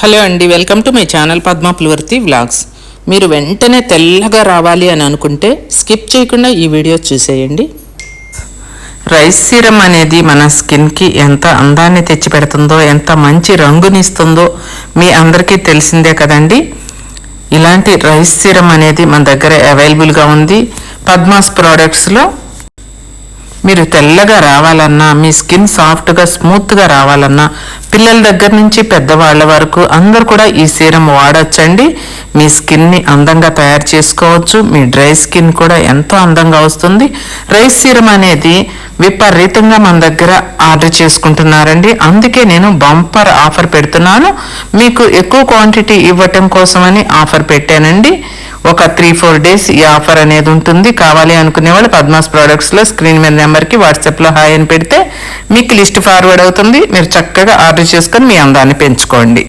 Hello అండి welcome to my channel Padma ప్లువర్తి vlogs. మీరు వెంటనే తెల్లగా రావాలి అని అనుకుంటే స్కిప్ చేయకుండా ఈ వీడియో చూసేయండి. రైస్ సీరం అనేది మన స్కిన్కి ఎంత అందాన్ని తెచ్చిపెడుతుందో ఎంత మంచి రంగునిస్తుందో మీ అందరికీ తెలిసిందే కదండి. ఇలాంటి రైస్ సీరం అనేది మన దగ్గర అవైలబుల్గా ఉంది. పద్మాస్ ప్రోడక్ట్స్లో మీరు తెల్లగా రావాలన్నా మీ స్కిన్ సాఫ్ట్గా స్మూత్గా రావాలన్నా పిల్లల దగ్గర నుంచి పెద్దవాళ్ళ వరకు అందరు కూడా ఈ సీరం వాడచ్చండి. మీ స్కిన్ని అందంగా తయారు చేసుకోవచ్చు. మీ డ్రై స్కిన్ కూడా ఎంతో అందంగా వస్తుంది. రైస్ సీరం అనేది విపరీతంగా మన దగ్గర ఆర్డర్ చేసుకుంటున్నారండి. అందుకే నేను బంపర్ ఆఫర్ పెడుతున్నాను. మీకు ఎక్కువ క్వాంటిటీ ఇవ్వటం కోసమని ఆఫర్ పెట్టానండి. ఒక త్రీ ఫోర్ డేస్ ఈ ఆఫర్ అనేది ఉంటుంది. కావాలి అనుకునే వాళ్ళు పద్మాస్ ప్రోడక్ట్స్లో స్క్రీన్ మీద నెంబర్కి వాట్సాప్లో హాయ్ అని పెడితే మీకు లిస్ట్ ఫార్వర్డ్ అవుతుంది. మీరు చక్కగా ఆర్డర్ చేసుకొని మీ అందాన్ని పెంచుకోండి.